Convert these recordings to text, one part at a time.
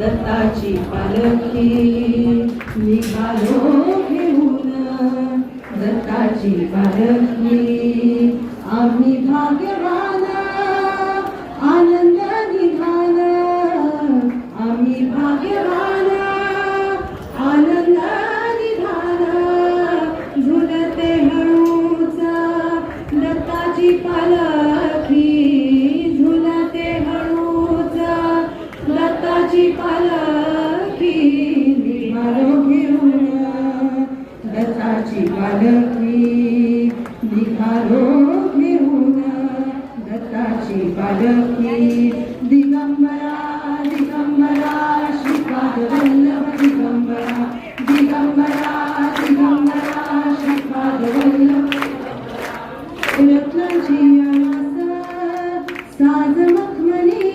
दत्ताची पालखी निघालो घेऊन. दत्ताची पालखी आम्ही भाग्यवान आनंद निघाल. आम्ही भाग्यवान आनंद निघाल. झुलते हळूच दत्ताची पालखी. दत्ताची पालखी निघालो घेऊन. दत्ताची पालखी दिगंबरा दिगंबरा श्रीपाद वल्लभ दिगंबरा. दिगंबरा दिगंबरा श्रीपाद वल्लभ रत्नाची साज मखमली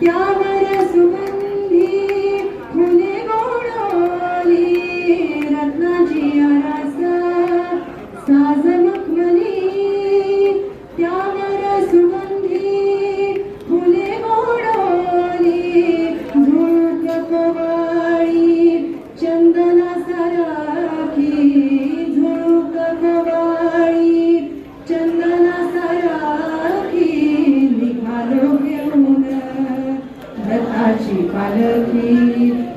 त्यावर सुगंधी फुले गोडली रत्नाची आरास साज मखमली त्यावर सुगंधी फुले मोडोली झुळक कवळी चंदना सारखी झुळक कवळी चंदना सारखी निघालो घेऊन दत्ताची पालखी.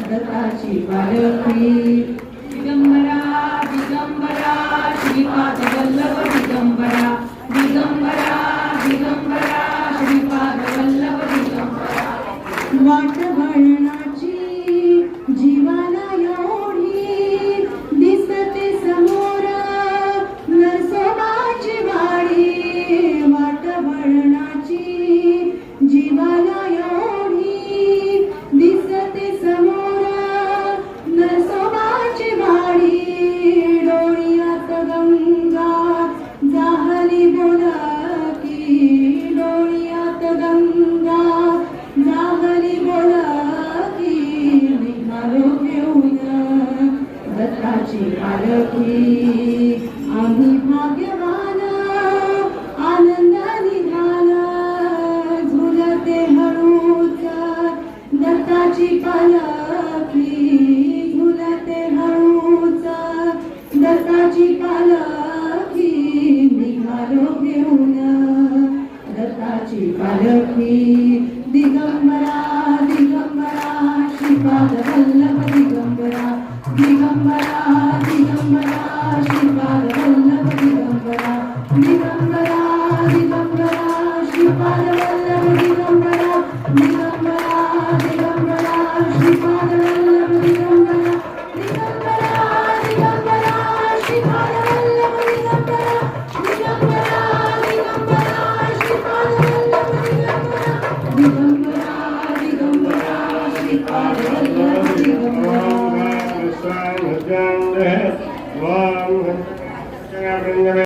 दत्ताची पालखी दिगंबरा दिगंबरा श्रीपाद वल्लभ दिगंबरा. दत्ताची पालखी आम्ही भाग्यवान आनंदाने झाला झुलते हळूच दत्ताची पालखी झुलते हळूच दत्ताची पालखी निघालो घेऊन. दत्ताची पालखी. श्रीपाद वल्लभ दिगंबरा Wow,